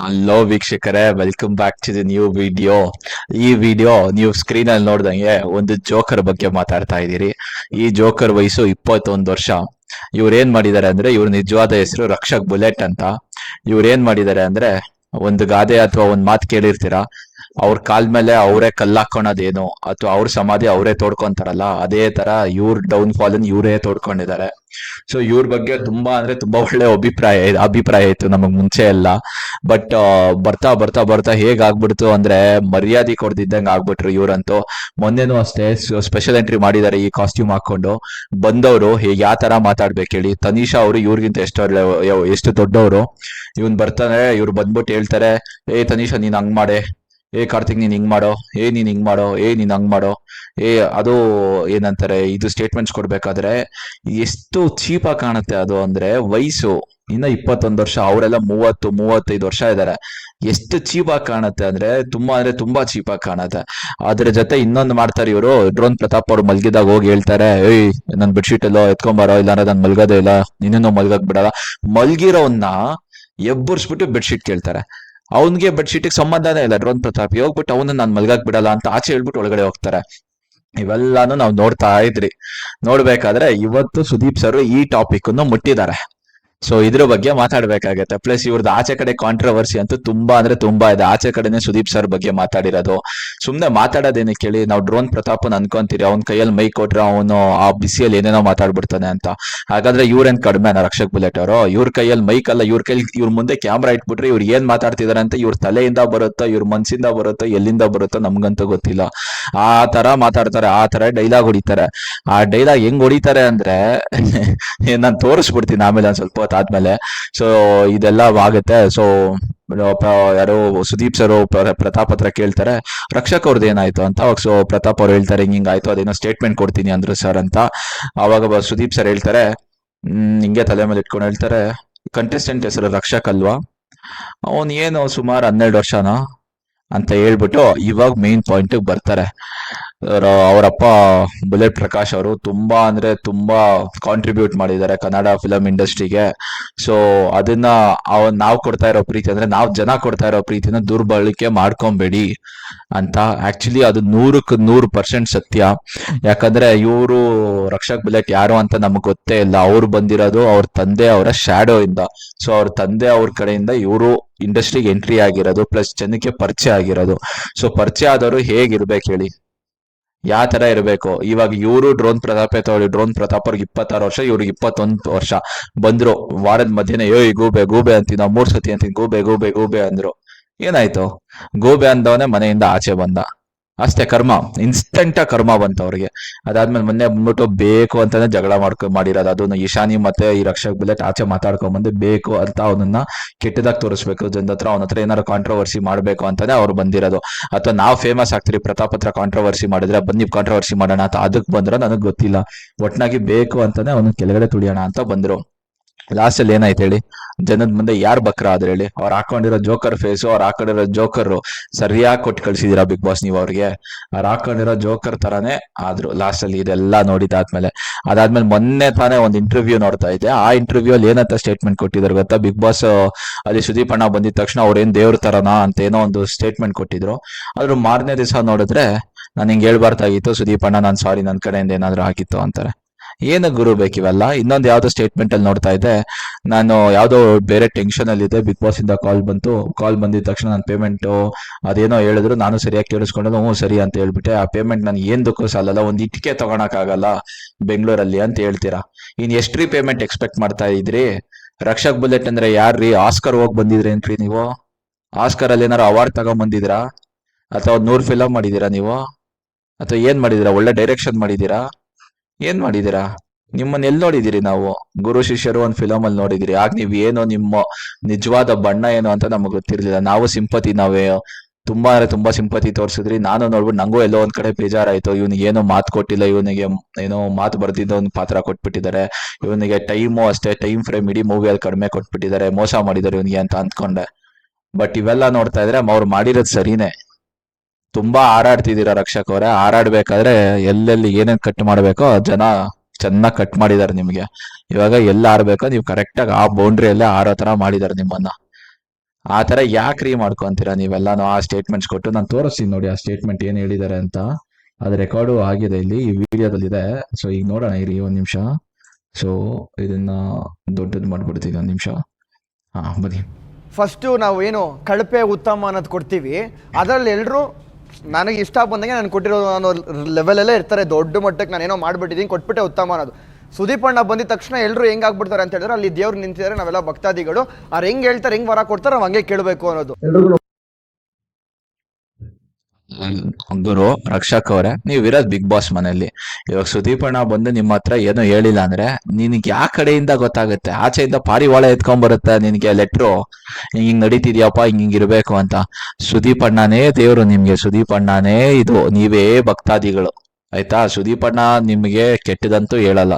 Hello ವೀಕ್ಷಕರೇ. Welcome back to the new video ಈ video ನೀವು ಸ್ಕ್ರೀನ್ ಅಲ್ಲಿ ನೋಡ್ದಂಗೆ ಒಂದು ಜೋಕರ್ ಬಗ್ಗೆ ಮಾತಾಡ್ತಾ ಇದ್ದೀರಿ. ಈ ಜೋಕರ್ ವಯಸ್ಸು ಇಪ್ಪತ್ತೊಂದು ವರ್ಷ. ಇವ್ರು ಏನ್ ಮಾಡಿದ್ದಾರೆ ಅಂದ್ರೆ ಇವ್ರ ನಿಜವಾದ ಹೆಸರು ರಕ್ಷಕ್ ಬುಲೆಟ್ ಅಂತ. ಇವ್ರು ಏನ್ ಮಾಡಿದ್ದಾರೆ ಅಂದ್ರೆ ಒಂದು ಗಾದೆ ಅಥವಾ ಒಂದ್ ಮಾತು ಕೇಳಿರ್ತೀರಾ? ಅವ್ರ ಕಾಲ್ ಮೇಲೆ ಅವರೇ ಕಲ್ಲಾಕೋಣದೇನು ಅಥವಾ ಅವ್ರ ಸಮಾಧಿ ಅವರೇ ತೋಡ್ಕೊಂತಾರಲ್ಲ? ಅದೇ ತರ ಇವ್ರ ಡೌನ್ ಫಾಲ್ ಅನ್ನು ಇವರೇ ತೋಡ್ಕೊಂಡಿದ್ದಾರೆ. ಸೊ ಇವ್ರ ಬಗ್ಗೆ ತುಂಬಾ ಅಂದ್ರೆ ತುಂಬಾ ಒಳ್ಳೆ ಅಭಿಪ್ರಾಯ ಅಭಿಪ್ರಾಯ ಇತ್ತು ನಮಗ್ ಮುಂಚೆ ಎಲ್ಲ. ಬಟ್ ಬರ್ತಾ ಬರ್ತಾ ಬರ್ತಾ ಹೇಗಾಗ್ಬಿಡ್ತು ಅಂದ್ರೆ ಮರ್ಯಾದೆ ಕೊಡ್ದಿದ್ದಂಗೆ ಆಗ್ಬಿಟ್ರು ಇವ್ರಂತೂ. ಮೊನ್ನೆನೂ ಅಷ್ಟೇ ಸ್ಪೆಷಲ್ ಎಂಟ್ರಿ ಮಾಡಿದ್ದಾರೆ ಈ ಕಾಸ್ಟ್ಯೂಮ್ ಹಾಕೊಂಡು ಬಂದವರು ಹೇಗೆ ಯಾವ ತರ ಮಾತಾಡ್ಬೇಕು ಹೇಳಿ. ತನಿಷಾ ಅವರು ಇವ್ರಿಗಿಂತ ಎಷ್ಟು ಎಷ್ಟು ದೊಡ್ಡವರು. ಇವನ್ ಬರ್ತಾನೆ, ಇವ್ರು ಬಂದ್ಬಿಟ್ಟು ಹೇಳ್ತಾರೆ, ಏ ತನಿಷಾ ನೀನ್ ಹಂಗ್ ಮಾಡೆ. ಏ ಕಾರ್ತಿಕ್, ನೀನ್ ಹಿಂಗ್ ಮಾಡೋ. ಏ, ನೀನ್ ಹಿಂಗ್ ಮಾಡೋ. ಏ, ನೀನ್ ಹಂಗ್ ಮಾಡೋ. ಏ, ಅದು ಏನಂತಾರೆ, ಇದು ಸ್ಟೇಟ್ಮೆಂಟ್ಸ್ ಕೊಡ್ಬೇಕಾದ್ರೆ, ಎಷ್ಟು ಚೀಪಾಗಿ ಕಾಣುತ್ತೆ ಅದು ಅಂದ್ರೆ, ವಯಸ್ಸು, ಇನ್ನ ಇಪ್ಪತ್ತೊಂದು ವರ್ಷ, ಅವರೆಲ್ಲ ಮೂವತ್ತು, ಮೂವತ್ತೈದು ವರ್ಷ ಇದ್ದಾರೆ ಎಷ್ಟು ಚೀಪಾಗಿ ಕಾಣುತ್ತೆ ಅಂದ್ರೆ, ತುಂಬಾ ಅಂದ್ರೆ ತುಂಬಾ ಚೀಪಾಗಿ ಕಾಣುತ್ತೆ. ಅದ್ರ ಜೊತೆ ಇನ್ನೊಂದು ಮಾಡ್ತಾರೆ ಇವರು, ಡ್ರೋನ್ ಪ್ರತಾಪ್ ಅವ್ರು ಮಲ್ಗಿದಾಗ ಹೋಗಿ ಹೇಳ್ತಾರೆ, ಏಯ್, ನನ್ ಬೆಡ್ಶೀಟ್ ಎಲ್ಲೋ ಎತ್ಕೊಂಬಾರೋ ಇಲ್ಲ ಅಂದ್ರೆ ನಾನು ಮಲ್ಗೋದೇ ಇಲ್ಲ ನಿನ್ನೂ ಮಲ್ಗಕ್ ಬಿಡಲ್ಲ. ಮಲ್ಗಿರೋನ್ನ ಎಬ್ಬರ್ಸ್ಬಿಟ್ಟು ಬೆಡ್ಶೀಟ್ ಕೇಳ್ತಾರೆ. ಅವನ್ಗೆ ಬೆಡ್ಶೀಟಿಗೆ ಸಂಬಂಧನೇ ಇಲ್ಲ, ಡ್ರೋನ್ ಪ್ರತಾಪ್. ಹೋಗ್ಬಿಟ್ಟು ಅವನ್ನ ನಾನು ಮಲ್ಗಾಕ್ ಬಿಡಲ್ಲ ಅಂತ ಆಚೆ ಹೇಳ್ಬಿಟ್ಟು ಒಳಗಡೆ ಹೋಗ್ತಾರೆ. ಇವೆಲ್ಲಾನು ನಾವು ನೋಡ್ತಾ ಇದ್ರಿ. ನೋಡ್ಬೇಕಾದ್ರೆ ಇವತ್ತು ಸುದೀಪ್ ಸರ್ ಈ ಟಾಪಿಕ್ ಅನ್ನು ಮುಟ್ಟಿದ್ದಾರೆ. ಸೊ ಇದ್ರ ಬಗ್ಗೆ ಮಾತಾಡ್ಬೇಕಾಗತ್ತೆ. ಪ್ಲಸ್ ಇವ್ರದ್ದು ಆಚೆ ಕಡೆ ಕಾಂಟ್ರವರ್ಸಿ ಅಂತೂ ತುಂಬಾ ಅಂದ್ರೆ ತುಂಬಾ ಇದೆ. ಆಚೆ ಕಡೆನೆ ಸುದೀಪ್ ಸರ್ ಬಗ್ಗೆ ಮಾತಾಡಿರೋದು. ಸುಮ್ನೆ ಮಾತಾಡೋದೇನೆ ಕೇಳಿ, ನಾವು ಡ್ರೋನ್ ಪ್ರತಾಪನ್ ಅನ್ಕೊಂತೀರಿ, ಅವ್ನ ಕೈಯಲ್ಲಿ ಮೈ ಕೊಟ್ರೆ ಅವನು ಆ ಬಿಸಿಯಲ್ಲಿ ಏನೇನೋ ಮಾತಾಡ್ಬಿಡ್ತಾನೆ ಅಂತ. ಹಾಗಾದ್ರೆ ಇವ್ರೇನ್ ಕಡಿಮೆನ ರಕ್ಷಕ್ ಬುಲೆಟ್ ಅವರು? ಇವ್ರ ಕೈಯಲ್ಲಿ ಮೈಕ್ ಅಲ್ಲ, ಇವ್ರ ಕೈಲಿ ಇವ್ರ ಮುಂದೆ ಕ್ಯಾಮ್ರಾ ಇಟ್ಬಿಟ್ರೆ ಇವ್ರು ಏನ್ ಮಾತಾಡ್ತಿದಾರೆ ಅಂತ ಇವ್ರ ತಲೆಯಿಂದ ಬರುತ್ತೋ, ಇವ್ರ ಮನ್ಸಿಂದ ಬರುತ್ತೋ, ಎಲ್ಲಿಂದ ಬರುತ್ತೋ ನಮ್ಗಂತೂ ಗೊತ್ತಿಲ್ಲ. ಆ ತರ ಮಾತಾಡ್ತಾರೆ, ಆ ತರ ಡೈಲಾಗ್ ಹೊಡಿತಾರೆ. ಆ ಡೈಲಾಗ್ ಹೆಂಗ್ ಹೊಡಿತಾರೆ ಅಂದ್ರೆ ನಾನು ತೋರಿಸ್ಬಿಡ್ತೀನಿ ಆಮೇಲೆ ಒಂದ್ ಸ್ವಲ್ಪ ಹೊತ್ತಾದ್ಮೇಲೆ ಸೊ ಇದೆಲ್ಲ ಆಗುತ್ತೆ. ಸೊ ಯಾರು ಸುದೀಪ್ ಸರ್ ಪ್ರತಾಪ್ ಹತ್ರ ಕೇಳ್ತಾರೆ, ರಕ್ಷಕ್ ಅವ್ರದ್ದು ಏನಾಯ್ತು ಅಂತ? ಅವಾಗ ಸೊ ಪ್ರತಾಪ್ ಅವ್ರು ಹೇಳ್ತಾರೆ, ಹಿಂಗ್ ಹಿಂಗ್ ಆಯ್ತು, ಅದೇನೋ ಸ್ಟೇಟ್ಮೆಂಟ್ ಕೊಡ್ತೀನಿ ಅಂದ್ರು ಸರ್ ಅಂತ. ಅವಾಗ ಸುದೀಪ್ ಸರ್ ಹೇಳ್ತಾರೆ, ಹ್ಮ್, ಹಿಂಗೆ ತಲೆ ಮೇಲೆ ಇಟ್ಕೊಂಡು ಹೇಳ್ತಾರೆ ಕಂಟೆಸ್ಟೆಂಟ್ ಹೆಸರು ರಕ್ಷಕ್ ಅಲ್ವಾ? ಅವನ್ ಏನು ಸುಮಾರು ಹನ್ನೆರಡು ವರ್ಷನ? ಅಂತ ಹೇಳ್ಬಿಟ್ಟು ಇವಾಗ ಮೇನ್ ಪಾಯಿಂಟ್ ಬರ್ತಾರೆ. ಅವರಪ್ಪ ಬುಲೆಟ್ ಪ್ರಕಾಶ್ ಅವರು ತುಂಬಾ ಅಂದ್ರೆ ತುಂಬಾ ಕಾಂಟ್ರಿಬ್ಯೂಟ್ ಮಾಡಿದ್ದಾರೆ ಕನ್ನಡ ಫಿಲಂ ಇಂಡಸ್ಟ್ರಿಗೆ ಸೊ ಅದನ್ನ ಅವ್, ನಾವ್ ಕೊಡ್ತಾ ಇರೋ ಪ್ರೀತಿ ಅಂದ್ರೆ ನಾವು ಜನ ಕೊಡ್ತಾ ಇರೋ ಪ್ರೀತಿನ ದುರ್ಬಳಕೆ ಮಾಡ್ಕೊಂಬೇಡಿ ಅಂತ. ಆಕ್ಚುಲಿ ಅದು ನೂರಕ್ಕೆ ನೂರು ಪರ್ಸೆಂಟ್ ಸತ್ಯ. ಯಾಕಂದ್ರೆ ಇವರು ರಕ್ಷಕ್ ಬುಲೆಟ್ ಯಾರು ಅಂತ ನಮ್ಗೆ ಗೊತ್ತೇ ಇಲ್ಲ. ಅವ್ರು ಬಂದಿರೋದು ಅವ್ರ ತಂದೆ ಅವರ ಶ್ಯಾಡೋ ಇಂದ. ಸೊ ಅವ್ರ ತಂದೆ ಅವ್ರ ಕಡೆಯಿಂದ ಇವರು ಇಂಡಸ್ಟ್ರಿಗೆ ಎಂಟ್ರಿ ಆಗಿರೋದು ಪ್ಲಸ್ ಜನಕ್ಕೆ ಪರಿಚಯ ಆಗಿರೋದು. ಸೊ ಪರಿಚಯ ಆದವರು ಹೇಗಿರ್ಬೇಕು ಹೇಳಿ? ಯಾವ ತರ ಇರಬೇಕು? ಇವಾಗ ಇವರು ಡ್ರೋನ್ ಪ್ರತಾಪ್ ತಗೊಳ್ಳಿ, ಡ್ರೋನ್ ಪ್ರತಾಪ್ ಅವ್ರಿಗೆ ಇಪ್ಪತ್ತಾರು ವರ್ಷ, ಇವ್ರಿಗೆ ಇಪ್ಪತ್ತೊಂದು ವರ್ಷ. ಬಂದ್ರು, ವಾರದ ಮಧ್ಯೆ ಈ ಗೂಬೆ ಗೂಬೆ ನಾವು ಮೂರ್ ಸತಿ ಅಂತೀನಿ, ಗೂಬೆ ಗೂಬೆ ಗೂಬೆ ಅಂದ್ರು. ಏನಾಯ್ತು? ಗೂಬೆ ಅಂದವನೇ ಮನೆಯಿಂದ ಆಚೆ ಬಂದ. ಅಷ್ಟೇ ಕರ್ಮ ಇನ್ಸ್ಟೆಂಟ್ ಕರ್ಮ ಬಂತು ಅವ್ರಿಗೆ. ಅದಾದ್ಮೇಲೆ ಮೊನ್ನೆ ಬಂದ್ಬಿಟ್ಟು ಬೇಕು ಅಂತಾನೆ ಜಗಳ ಮಾಡ್ಕೊ, ಮಾಡಿರೋದು. ಅದನ್ನ ಈಶಾನಿ ಮತ್ತೆ ಈ ರಕ್ಷಕ್ ಬುಲೆಟ್ ಆಚೆ ಮಾತಾಡ್ಕೊಂಡ್ ಬಂದು ಬೇಕು ಅಂತ ಅವನನ್ನ ಕೆಟ್ಟದಾಗಿ ತೋರಿಸ್ಬೇಕು. ಜನದ ಹತ್ರ ಅವನ ಹತ್ರ ಏನಾರು ಕಾಂಟ್ರವರ್ಸಿ ಮಾಡ್ಬೇಕು ಅಂತಾನೆ ಅವ್ರು ಬಂದಿರೋದು. ಅಥವಾ ನಾವು ಫೇಮಸ್ ಆಗ್ತೀರಿ, ಪ್ರತಾಪ್ ಹತ್ರ ಕಾಂಟ್ರವರ್ಸಿ ಮಾಡಿದ್ರೆ, ಬನ್ನಿ ಕಾಂಟ್ರವರ್ಸಿ ಮಾಡೋಣ ಅಂತ ಅದಕ್ಕೆ ಬಂದ್ರೆ ನನಗೆ ಗೊತ್ತಿಲ್ಲ. ಒಟ್ನಾಗಿ ಬೇಕು ಅಂತಾನೆ ಅವನ ಕೆಳಗಡೆ ತುಳಿಯೋಣ ಅಂತ ಬಂದ್ರು. ಲಾಸ್ಟ್ ಅಲ್ಲಿ ಏನಾಯ್ತು ಹೇಳಿ? ಜನದ ಮುಂದೆ ಯಾರು ಬಕ್ರ ಆದ್ರೆ ಹೇಳಿ? ಅವ್ರು ಹಾಕೊಂಡಿರೋ ಜೋಕರ್ ಫೇಸು ಅವ್ರು ಹಾಕೊಂಡಿರೋ ಜೋಕರ್ ಸರಿಯಾಗಿ ಕೊಟ್ಟು ಕಳ್ಸಿದೀರಾ ಬಿಗ್ ಬಾಸ್ ನೀವು ಅವ್ರಿಗೆ? ಅವ್ರು ಹಾಕೊಂಡಿರೋ ಜೋಕರ್ ತರಾನೇ ಆದ್ರು. ಲಾಸ್ಟ್ ಅಲ್ಲಿ ಇದೆಲ್ಲ ನೋಡಿದಾದ್ಮೇಲೆ ಅದಾದ್ಮೇಲೆ ಮೊನ್ನೆ ತಾನೇ ಒಂದು ಇಂಟರ್ವ್ಯೂ ನೋಡ್ತಾ ಇದ್ದೆ. ಆ ಇಂಟರ್ವ್ಯೂ ಅಲ್ಲಿ ಏನಂತ ಸ್ಟೇಟ್ಮೆಂಟ್ ಕೊಟ್ಟಿದ್ರು ಗೊತ್ತಾ? ಬಿಗ್ ಬಾಸ್, ಅಲ್ಲಿ ಸುದೀಪ್ ಅಣ್ಣ ಬಂದಿದ ತಕ್ಷಣ ಅವ್ರೇನ್ ದೇವ್ರ ತರನಾ ಅಂತ ಏನೋ ಒಂದು ಸ್ಟೇಟ್ಮೆಂಟ್ ಕೊಟ್ಟಿದ್ರು. ಆದ್ರೂ ಮಾರನೇ ದಿವಸ ನೋಡಿದ್ರೆ ನಾನು ಹಿಂಗೆ ಹೇಳ್ಬಾರ್ದಾಗಿತ್ತು. ಸುದೀಪ್ ಅಣ್ಣ ನಾನು ಸಾರಿ ನನ್ನ ಕಡೆಯಿಂದ ಏನಾದ್ರು ಹಾಕಿತ್ತು ಅಂತಾರೆ. ಏನು ಗುರು ಬೇಕಿವಲ್ಲ? ಇನ್ನೊಂದು ಯಾವುದೋ ಸ್ಟೇಟ್ಮೆಂಟ್ ಅಲ್ಲಿ ನೋಡ್ತಾ ಇದ್ದೆ. ನಾನು ಯಾವುದೋ ಬೇರೆ ಟೆನ್ಷನ್ ಅಲ್ಲಿ ಇದೆ ಬಿಗ್ ಬಾಸ್ ಇಂದ ಕಾಲ್ ಬಂತು. ಕಾಲ್ ಬಂದಿದ ತಕ್ಷಣ ನನ್ನ ಪೇಮೆಂಟ್ ಅದೇನೋ ಹೇಳಿದ್ರು ನಾನು ಸರಿಯಾಗಿ ಕೇಳಿಸ್ಕೊಂಡು ಹ್ಞೂ ಸರಿ ಅಂತ ಹೇಳ್ಬಿಟ್ಟೆ. ಆ ಪೇಮೆಂಟ್ ನಾನು ಏನದಕ್ಕೂ ಸಾಲಲ್ಲ. ಒಂದು ಇಟ್ಟಿಗೆ ತಗೊಳಕ್ಕಾಗಲ್ಲ ಬೆಂಗಳೂರಲ್ಲಿ ಅಂತ ಹೇಳ್ತೀರಾ? ಇನ್ ಎಷ್ಟ್ರಿ ಪೇಮೆಂಟ್ ಎಕ್ಸ್ಪೆಕ್ಟ್ ಮಾಡ್ತಾ ಇದ್ರಿ? ರಕ್ಷಕ್ ಬುಲೆಟ್ ಅಂದ್ರೆ ಯಾರ್ರೀ? ಆಸ್ಕರ್ ಹೋಗಿ ಬಂದಿದ್ರಿ ಏನ್ರಿ ನೀವು? ಆಸ್ಕರ್ ಅಲ್ಲಿ ಏನಾರು ಅವಾರ್ಡ್ ತಗೊಂಡ್ ಬಂದಿದ್ರಾ? ಅಥವಾ ನೂರ್ ಫಿಲಮ್ ಮಾಡಿದೀರಾ ನೀವು? ಅಥವಾ ಏನ್ ಮಾಡಿದೀರಾ? ಒಳ್ಳೆ ಡೈರೆಕ್ಷನ್ ಮಾಡಿದೀರಾ? ಏನ್ ಮಾಡಿದೀರಾ? ನಿಮ್ಮನ್ನ ಎಲ್ಲಿ ನೋಡಿದಿರಿ ನಾವು? ಗುರು ಶಿಷ್ಯರು ಒಂದ್ ಫಿಲಮ್ ಅಲ್ಲಿ ನೋಡಿದಿರಿ. ಆಗ ನೀವ್ ಏನು ನಿಮ್ಮ ನಿಜವಾದ ಬಣ್ಣ ಏನು ಅಂತ ನಮಗ್ ಗೊತ್ತಿರ್ಲಿಲ್ಲ. ನಾವು ಸಿಂಪತಿ ನಾವೇ. ತುಂಬಾ ಅಂದ್ರೆ ತುಂಬಾ ಸಿಂಪತಿ ತೋರಿಸಿದ್ರಿ. ನಾನು ನೋಡ್ಬಿಟ್ಟು ನಂಗೂ ಎಲ್ಲೋ ಒಂದ್ ಕಡೆ ಬೇಜಾರಾಯ್ತು. ಇವನಿಗೆ ಏನೋ ಮಾತು ಕೊಟ್ಟಿಲ್ಲ. ಇವನಿಗೆ ಏನೋ ಮಾತು ಬರ್ದಿದ್ದ ಒಂದು ಪಾತ್ರ ಕೊಟ್ಬಿಟ್ಟಿದ್ದಾರೆ. ಇವನಿಗೆ ಟೈಮು ಅಷ್ಟೇ. ಟೈಮ್ ಫ್ರೇಮ್ ಇಡೀ ಮೂವಿಯಲ್ಲಿ ಕಡಿಮೆ ಕೊಟ್ಬಿಟ್ಟಿದ್ದಾರೆ. ಮೋಸ ಮಾಡಿದ್ದಾರೆ ಇವನಿಗೆ ಅಂತ ಅಂದ್ಕೊಂಡೆ. ಬಟ್ ಇವೆಲ್ಲ ನೋಡ್ತಾ ಇದ್ರೆ ಅವ್ರು ಮಾಡಿರೋದು ಸರಿನೇ. ತುಂಬಾ ಹಾರಾಡ್ತಿದ್ದೀರಾ ರಕ್ಷಕ್ ಅವರೇ. ಹಾರಾಡ್ಬೇಕಾದ್ರೆ ಎಲ್ಲೆಲ್ಲಿ ಏನೇನ್ ಕಟ್ ಮಾಡ್ಬೇಕೋ ಜನ ಚೆನ್ನಾಗಿ ಕಟ್ ಮಾಡಿದ್ದಾರೆ ನಿಮ್ಗೆ. ಇವಾಗ ಎಲ್ಲ ಆಡ್ಬೇಕೋ ನೀವು ಕರೆಕ್ಟ್ ಆಗಿ ಆ ಬೌಂಡ್ರಿಯಲ್ಲೇ ಆರೋ ತರ ಮಾಡಿದ್ದಾರೆ ನಿಮ್ಮನ್ನ. ಆ ತರ ರೀ ಮಾಡ್ಕೊಂತೀರಾ ನೀವೆಲ್ಲಾನು ಆ ಸ್ಟೇಟ್ಮೆಂಟ್ಸ್ ಕೊಟ್ಟು? ನಾನು ತೋರಿಸ್ತೀನಿ ನೋಡಿ ಆ ಸ್ಟೇಟ್ಮೆಂಟ್ ಏನ್ ಹೇಳಿದ್ದಾರೆ ಅಂತ. ಅದು ರೆಕಾರ್ಡು ಆಗಿದೆ ಇಲ್ಲಿ, ಈ ವಿಡಿಯೋದಲ್ಲಿದೆ. ಸೊ ಈಗ ನೋಡೋಣ, ಇರಿ ಒಂದ್ ನಿಮಿಷ. ಸೊ ಇದನ್ನ ದೊಡ್ಡದು ಮಾಡ್ಬಿಡ್ತೀನಿ ಒಂದ್ ನಿಮಿಷ. ಹಾ, ಬನ್ನಿ. ಫಸ್ಟು ನಾವು ಏನು ಕಳಪೆ ಉತ್ತಮ ಅನ್ನೋದು ಕೊಡ್ತೀವಿ. ಅದರಲ್ಲಿ ಎಲ್ಲರೂ ನನಗೆ ಇಷ್ಟ ಬಂದಂಗೆ ನಾನು ಕೊಟ್ಟಿರೋ ಅನ್ನೋ ಲೆವೆಲಲ್ಲೇ ಇರ್ತಾರೆ. ದೊಡ್ಡ ಮಟ್ಟಕ್ಕೆ ನಾನು ಏನೋ ಮಾಡ್ಬಿಟ್ಟಿದ್ದೀನಿ, ಕೊಟ್ಬಿಟ್ಟೆ ಉತ್ತಮ ಅನ್ನೋದು. ಸುದೀಪ್ ಅಣ್ಣ ಬಂದಿದ ತಕ್ಷಣ ಎಲ್ಲರೂ ಹೆಂಗ್ ಆಗ್ಬಿಡ್ತಾರೆ ಅಂತ ಹೇಳಿದ್ರೆ ಅಲ್ಲಿ ದೇವ್ರು ನಿಂತಿದ್ದಾರೆ, ನಾವೆಲ್ಲ ಭಕ್ತಾದಿಗಳು. ಅವ್ರು ಹೆಂಗ್ ಹೇಳ್ತಾರೆ, ಹೆಂಗ್ ವರ ಕೊಡ್ತಾರೆ, ನಾವು ಹಂಗೆ ಕೇಳಬೇಕು ಅನ್ನೋದು. ಗುರು ರಕ್ಷಕ್ ಅವರೇ, ನೀವ್ ಇರೋದ್ ಬಿಗ್ ಬಾಸ್ ಮನೆಯಲ್ಲಿ. ಇವಾಗ ಸುದೀಪ್ ಅಣ್ಣ ಬಂದು ನಿಮ್ಮ ಹತ್ರ ಏನೋ ಹೇಳಿಲ್ಲ ಅಂದ್ರೆ, ನಿನಗೆ ಯಾವ ಕಡೆಯಿಂದ ಗೊತ್ತಾಗುತ್ತೆ? ಆಚೆಯಿಂದ ಪಾರಿವಾಳ ಎತ್ಕೊಂಡ್ ಬರುತ್ತೆ ನಿನ್ಗೆ ಲೆಟ್ರು ಹಿಂಗ್ ಹಿಂಗ್ ನಡೀತಿದ್ಯಪ್ಪ, ಹಿಂಗ್ ಹಿಂಗ್ ಇರ್ಬೇಕು ಅಂತ. ಸುದೀಪ್ ಅಣ್ಣನೇ ದೇವ್ರು ನಿಮ್ಗೆ. ಸುದೀಪ್ ಅಣ್ಣನೇ ಇದು. ನೀವೇ ಭಕ್ತಾದಿಗಳು. ಆಯ್ತಾ? ಸುದೀಪ್ ಅಣ್ಣ ನಿಮ್ಗೆ ಕೆಟ್ಟದಂತೂ ಹೇಳಲ್ಲ.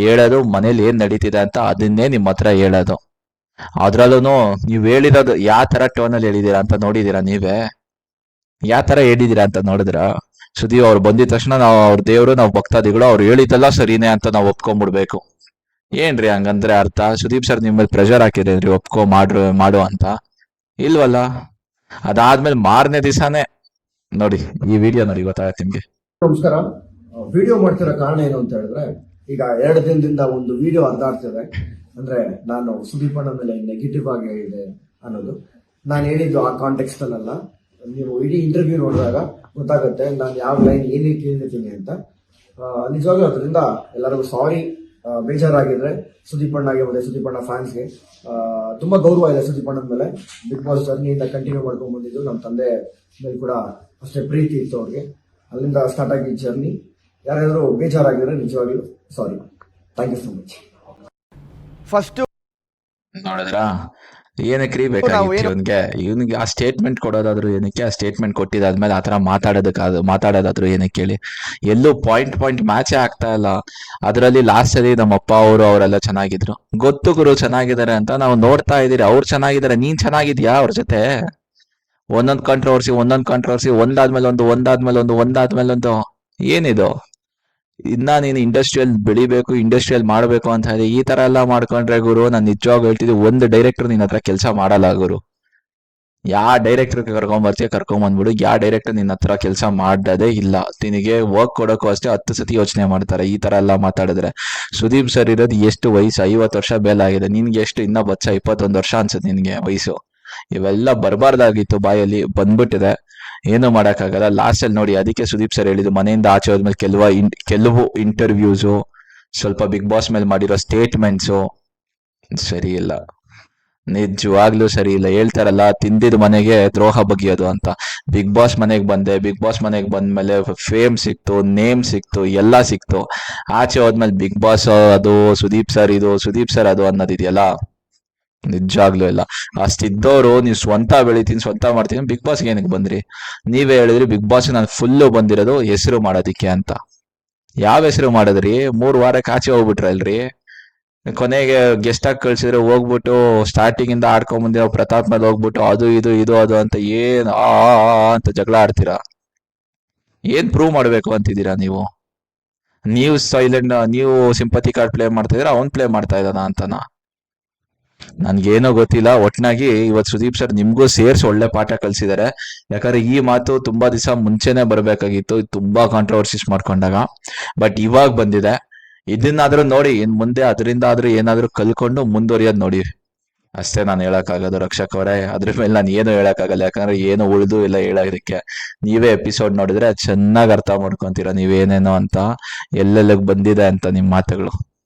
ಹೇಳೋದು ಮನೇಲಿ ಏನ್ ನಡೀತಿದೆ ಅಂತ ಅದನ್ನೇ ನಿಮ್ಮ ಹತ್ರ ಹೇಳೋದು. ಅದ್ರಲ್ಲೂ ನೀವ್ ಹೇಳಿರೋದು ಯಾವ ತರ ಟೋನಲ್ಲಿ ಹೇಳಿದೀರಾ ಅಂತ ನೋಡಿದೀರಾ ನೀವೇ? ಯಾವ ತರ ಹೇಳಿದೀರಾ ಅಂತ ನೋಡಿದ್ರ? ಸುದೀಪ್ ಅವ್ರು ಬಂದಿದ ತಕ್ಷಣ ನಾವು ಅವ್ರ ದೇವ್ರು, ನಾವು ಭಕ್ತಾದಿಗಳು, ಅವ್ರು ಹೇಳಿದ್ದೆಲ್ಲ ಸರಿನೇ ಅಂತ ನಾವು ಒಪ್ಕೊಂಡ್ಬಿಡ್ಬೇಕು ಏನ್ರಿ ಹಂಗಂದ್ರೆ ಅರ್ಥ? ಸುದೀಪ್ ಸರ್ ನಿಮ್ಮಲ್ಲಿ ಪ್ರೆಷರ್ ಹಾಕಿದ್ರಿ ಒಪ್ಕೊ, ಮಾಡ್ರು, ಮಾಡು ಅಂತ? ಇಲ್ವಲ್ಲ? ಅದಾದ್ಮೇಲೆ ಮಾರನೇ ದಿವಸನೇ ನೋಡಿ, ಈ ವಿಡಿಯೋ ನೋಡಿ ಗೊತ್ತಾಗತ್ತೆ ನಿಮ್ಗೆ. ನಮಸ್ಕಾರ. ವಿಡಿಯೋ ಮಾಡ್ತಿರೋ ಕಾರಣ ಏನು ಅಂತ ಹೇಳಿದ್ರೆ, ಈಗ ಎರಡು ದಿನದಿಂದ ಒಂದು ವಿಡಿಯೋ ಹರಿದಾಡ್ತಿದೆ. ಅಂದ್ರೆ ನಾನು ಸುದೀಪ್ ಅಣ್ಣ ಮೇಲೆ ನೆಗೆಟಿವ್ ಆಗಿ ಹೇಳಿದೆ ಅನ್ನೋದು. ನಾನು ಹೇಳಿದ್ದು ಆ ಕಾಂಟೆಕ್ಸ್ಟ್ ಅಲ್ಲ ನೀವು ಇಡೀ ಇಂಟರ್ವ್ಯೂ ನೋಡಿದಾಗ ಗೊತ್ತಾಗುತ್ತೆ ನಾನು ಯಾವ ಲೈನ್ ಏನೇ ಕೇಳಿದ್ದೀನಿ ಅಂತ. ನಿಜವಾಗ್ಲೂ ಅದರಿಂದ ಎಲ್ಲರಿಗೂ ಸಾರಿ ಬೇಜಾರಾಗಿದ್ರೆ ಸುದೀಪ್ ಅಣ್ಣ ಆಗಿರ್ಬೋದು ಸುದೀಪ್ ಅಣ್ಣ ಫ್ಯಾನ್ಸ್ಗೆ ತುಂಬಾ ಗೌರವ ಇದೆ ಸುದೀಪ್ ಅಣ್ಣನ ಮೇಲೆ. ಬಿಗ್ ಬಾಸ್ ಜರ್ನಿಯಿಂದ ಕಂಟಿನ್ಯೂ ಮಾಡ್ಕೊಂಡು ಬಂದಿದ್ದು ನಮ್ಮ ತಂದೆ ಮೇಲೆ ಕೂಡ ಅಷ್ಟೇ ಪ್ರೀತಿ ಇತ್ತು ಅವ್ರಿಗೆ. ಅಲ್ಲಿಂದ ಸ್ಟಾರ್ಟ್ ಆಗಿ ಜರ್ನಿ. ಯಾರಾದರೂ ಬೇಜಾರಾಗಿದ್ರೆ ನಿಜವಾಗ್ಲೂ sorry thank you so much first ನೋಡಿದ್ರಾ? ಏನಕ್ಕೆ ರೀ ಬೇಕಾಗಿತ್ತು ಇವನ್ಗೆ? ಇವನ್ಗೆ ಆ ಸ್ಟೇಟ್ಮೆಂಟ್ ಕೊಡೋದಾದ್ರು ಏನಕ್ಕೆ? ಆ ಸ್ಟೇಟ್ಮೆಂಟ್ ಕೊಟ್ಟಿದಾದ್ಮೇಲೆ ಆತರ ಮಾತಾಡೋದಕ್ಕೆ ಮಾತಾಡೋದಾದ್ರು ಏನಕ್ಕೆ ಹೇಳಿ? ಎಲ್ಲೂ ಪಾಯಿಂಟ್ ಪಾಯಿಂಟ್ ಮ್ಯಾಚೇ ಆಗ್ತಾ ಇಲ್ಲ. ಅದರಲ್ಲಿ ಲಾಸ್ಟ್ ಅಲ್ಲಿ ನಮ್ಮ ಅಪ್ಪ ಅವರು ಅವರೆಲ್ಲ ಚೆನ್ನಾಗಿದ್ರು. ಗೊತ್ತು ಗುರು ಚೆನ್ನಾಗಿದ್ದಾರೆ ಅಂತ ನಾವು ನೋಡ್ತಾ ಇದೀರಿ ಅವ್ರು ಚೆನ್ನಾಗಿದ್ದಾರೆ. ನೀನ್ ಚೆನ್ನಾಗಿದ್ಯಾ ಅವ್ರ ಜೊತೆ? ಒಂದೊಂದ್ ಕಾಂಟ್ರವರ್ಸಿ ಒಂದೊಂದ್ ಕಾಂಟ್ರವರ್ಸಿ ಒಂದಾದ್ಮೇಲೆ ಒಂದು ಒಂದಾದ್ಮೇಲೆ ಒಂದು ಒಂದಾದ್ಮೇಲೆ ಒಂದು. ಏನಿದು? ಇನ್ನ ನೀನು ಇಂಡಸ್ಟ್ರಿಯಲ್ ಬೆಳಿಬೇಕು ಇಂಡಸ್ಟ್ರಿಯಲ್ ಮಾಡಬೇಕು ಅಂತ ಹೇಳಿ ಈ ತರ ಎಲ್ಲ ಮಾಡ್ಕೊಂಡ್ರೆ ಗುರು, ನಾನು ನಿಜವಾಗ್ ಹೇಳ್ತಿದ್ದೆ ಒಂದು ಡೈರೆಕ್ಟರ್ ನಿನ್ನ ಹತ್ರ ಕೆಲಸ ಮಾಡಲ್ಲ ಗುರು. ಯಾ ಡೈರೆಕ್ಟರ್ ಕರ್ಕೊಂಬರ್ತೀಯ ಕರ್ಕೊಂಬಂದ್ಬಿಡು ಯಾ ಡೈರೆಕ್ಟರ್ ನಿನ್ನ ಹತ್ರ ಕೆಲಸ ಮಾಡದೇ ಇಲ್ಲ. ನಿನಗೆ ವರ್ಕ್ ಕೊಡೋಕ್ಕೂ ಅಷ್ಟೇ ಹತ್ತು ಸತಿ ಯೋಚನೆ ಮಾಡ್ತಾರೆ. ಈ ತರ ಎಲ್ಲ ಮಾತಾಡಿದ್ರೆ. ಸುದೀಪ್ ಸರ್ ಇರೋದು ಎಷ್ಟು ವಯಸ್ಸು? ಐವತ್ತು ವರ್ಷ ಬೇಲಾಗಿದೆ ನಿನ್ಗೆ ಎಷ್ಟು? ಇನ್ನ ಬಚ್ಚ ಇಪ್ಪತ್ತೊಂದು ವರ್ಷ ಅನ್ಸುತ್ತೆ ನಿನ್ಗೆ ವಯಸ್ಸು. ಇವೆಲ್ಲ ಬರಬಾರ್ದಾಗಿತ್ತು ಬಾಯಲ್ಲಿ ಬಂದ್ಬಿಟ್ಟಿದೆ. ಏನು ಮಾಡೋಕ್ಕಾಗಲ್ಲ. ಲಾಸ್ಟಲ್ಲಿ ನೋಡಿ, ಅದಕ್ಕೆ ಸುದೀಪ್ ಸರ್ ಹೇಳಿದ್ದು, ಮನೆಯಿಂದ ಆಚೆ ಹೋದ್ಮೇಲೆ ಕೆಲವು ಇನ್- ಕೆಲವು ಇಂಟರ್ವ್ಯೂಸು ಸ್ವಲ್ಪ ಬಿಗ್ ಬಾಸ್ ಮೇಲೆ ಮಾಡಿರೋ ಸ್ಟೇಟ್ಮೆಂಟ್ಸು ಸರಿ ಇಲ್ಲ. ನಿಜವಾಗ್ಲೂ ಸರಿ ಇಲ್ಲ. ಹೇಳ್ತಾರಲ್ಲ, ತಿಂದಿದ ಮನೆಗೆ ದ್ರೋಹ ಬಗೆಯೋದು ಅಂತ. ಬಿಗ್ ಬಾಸ್ ಮನೆಗೆ ಬಂದೆ. ಬಿಗ್ ಬಾಸ್ ಮನೆಗೆ ಬಂದ್ಮೇಲೆ ಫೇಮ್ ಸಿಕ್ತು ನೇಮ್ ಸಿಕ್ತು, ಎಲ್ಲ ಸಿಕ್ತು. ಆಚೆ ಹೋದ್ಮೇಲೆ ಬಿಗ್ ಬಾಸ್ ಅದು, ಸುದೀಪ್ ಸರ್ ಇದು, ಸುದೀಪ್ ಸರ್ ಅದು ಅನ್ನೋದಿದೆಯಲ್ಲ? ನಿಜವಾಗ್ಲೂ ಇಲ್ಲ. ಅಷ್ಟಿದ್ದವರು ನೀವು ಸ್ವಂತ ಬೆಳಿತೀನಿ ಸ್ವಂತ ಮಾಡ್ತೀನಿ, ಬಿಗ್ ಬಾಸ್ಗೆ ಏನಕ್ಕೆ ಬಂದ್ರಿ? ನೀವೇ ಹೇಳಿದ್ರಿ ಬಿಗ್ ಬಾಸ್ ನಾನು ಫುಲ್ಲು ಬಂದಿರೋದು ಹೆಸರು ಮಾಡೋದಿಕ್ಕೆ ಅಂತ. ಯಾವ ಹೆಸರು ಮಾಡಿದ್ರಿ? ಮೂರು ವಾರಕ್ಕೆ ಆಚೆ ಹೋಗ್ಬಿಟ್ರಲ್ರಿ ಕೊನೆಗೆ ಗೆಸ್ಟ್ ಆಗಿ ಕಳ್ಸಿದ್ರೆ ಹೋಗ್ಬಿಟ್ಟು ಸ್ಟಾರ್ಟಿಂಗ್ ಇಂದ ಆಡ್ಕೊಂಡ್ ಬಂದಿರೋ ಪ್ರತಾಪ್ ಮೇಲೆ ಹೋಗ್ಬಿಟ್ಟು ಅದು, ಇದು ಇದು, ಅದು ಅಂತ ಏನ್ ಆ ಅಂತ ಜಗಳ ಆಡ್ತೀರಾ? ಏನ್ ಪ್ರೂವ್ ಮಾಡ್ಬೇಕು ಅಂತಿದ್ದೀರಾ ನೀವು? ನೀವು ಸೈಲೆಂಟ್ ನೀವು ಸಿಂಪತಿ ಕಾರ್ಡ್ ಪ್ಲೇ ಮಾಡ್ತಾ ಅವ್ನು ಪ್ಲೇ ಮಾಡ್ತಾ ಇದ್ದಾನ ಅಂತನಾ? ನನ್ಗೇನೋ ಗೊತ್ತಿಲ್ಲ, ಒಟ್ನಾಗಿ ಇವತ್ತು ಸುದೀಪ್ ಸರ್ ನಿಮ್ಗೂ ಸೇರ್ಸಿ ಒಳ್ಳೆ ಪಾಠ ಕಲಿಸಿದ್ದಾರೆ ಯಾಕಂದ್ರೆ ಈ ಮಾತು ತುಂಬಾ ದಿವಸ ಮುಂಚೆನೆ ಬರಬೇಕಾಗಿತ್ತು ತುಂಬಾ ಕಾಂಟ್ರವರ್ಸಿಸ್ ಮಾಡ್ಕೊಂಡಾಗ. ಬಟ್ ಇವಾಗ ಬಂದಿದೆ. ಇದನ್ನಾದ್ರೂ ನೋಡಿ, ಇನ್ ಮುಂದೆ ಅದರಿಂದ ಆದ್ರೂ ಏನಾದ್ರೂ ಕಲ್ಕೊಂಡು ಮುಂದುವರಿಯೋದ್ ನೋಡಿ. ಅಷ್ಟೇ ನಾನು ಹೇಳಕ್ಕಾಗೋದು ರಕ್ಷಕ್ ಅವರೇ. ಅದ್ರ ಮೇಲೆ ನಾನು ಏನು ಹೇಳಕ್ಕಾಗಲ್ಲ. ಯಾಕಂದ್ರೆ ಏನು ಉಳಿದು ಇಲ್ಲ ಹೇಳೋದಕ್ಕೆ. ನೀವೇ ಎಪಿಸೋಡ್ ನೋಡಿದ್ರೆ ಚೆನ್ನಾಗಿ ಅರ್ಥ ಮಾಡ್ಕೊಂತೀರ ನೀವೇನೇನೋ ಅಂತ. ಎಲ್ಲೆಲ್ಲಿಗೆ ಬಂದಿದೆ ಅಂತ ನಿಮ್ಮ ಮಾತುಗಳು.